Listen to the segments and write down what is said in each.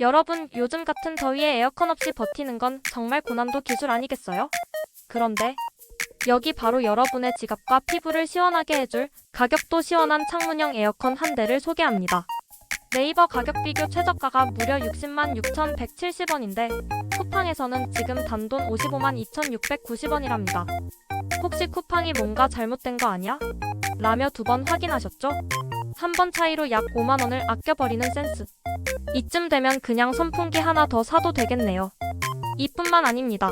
여러분, 요즘 같은 더위에 에어컨 없이 버티는 건 정말 고난도 기술 아니겠어요? 그런데 여기 바로 여러분의 지갑과 피부를 시원하게 해줄 가격도 시원한 창문형 에어컨 한 대를 소개합니다. 네이버 가격 비교 최저가가 무려 60만 6,170원인데 쿠팡에서는 지금 단돈 55만 2,690원이랍니다. 혹시 쿠팡이 뭔가 잘못된 거 아니야? 라며 두 번 확인하셨죠? 한 번 차이로 약 5만 원을 아껴버리는 센스. 이쯤 되면 그냥 선풍기 하나 더 사도 되겠네요. 이뿐만 아닙니다.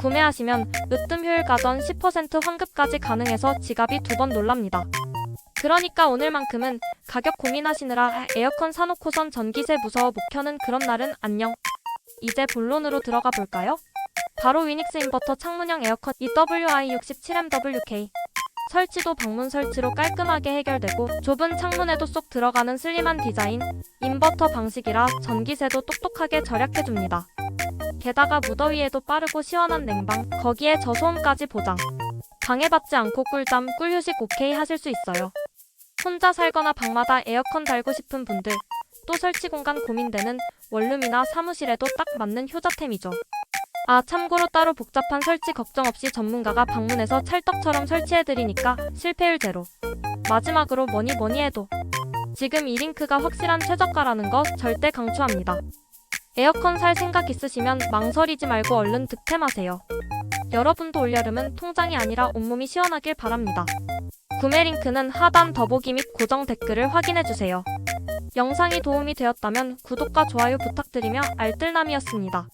구매하시면 으뜸 효율 가전 10% 환급까지 가능해서 지갑이 두 번 놀랍니다. 그러니까 오늘만큼은 가격 고민하시느라 에어컨 사놓고선 전기세 무서워 못 켜는 그런 날은 안녕. 이제 본론으로 들어가 볼까요? 바로 위닉스 인버터 창문형 에어컨 EWI67MWK. 설치도 방문 설치로 깔끔하게 해결되고 좁은 창문에도 쏙 들어가는 슬림한 디자인, 인버터 방식이라 전기세도 똑똑하게 절약해줍니다. 게다가 무더위에도 빠르고 시원한 냉방, 거기에 저소음까지 보장. 방해받지 않고 꿀잠, 꿀휴식 오케이 하실 수 있어요. 혼자 살거나 방마다 에어컨 달고 싶은 분들, 또 설치 공간 고민되는 원룸이나 사무실에도 딱 맞는 효자템이죠. 아, 참고로 따로 복잡한 설치 걱정 없이 전문가가 방문해서 찰떡처럼 설치해드리니까 실패율 제로. 마지막으로 뭐니 뭐니 해도 지금 이 링크가 확실한 최저가라는 거 절대 강추합니다. 에어컨 살 생각 있으시면 망설이지 말고 얼른 득템하세요. 여러분도 올여름은 통장이 아니라 온몸이 시원하길 바랍니다. 구매 링크는 하단 더보기 및 고정 댓글을 확인해주세요. 영상이 도움이 되었다면 구독과 좋아요 부탁드리며 알뜰남이었습니다.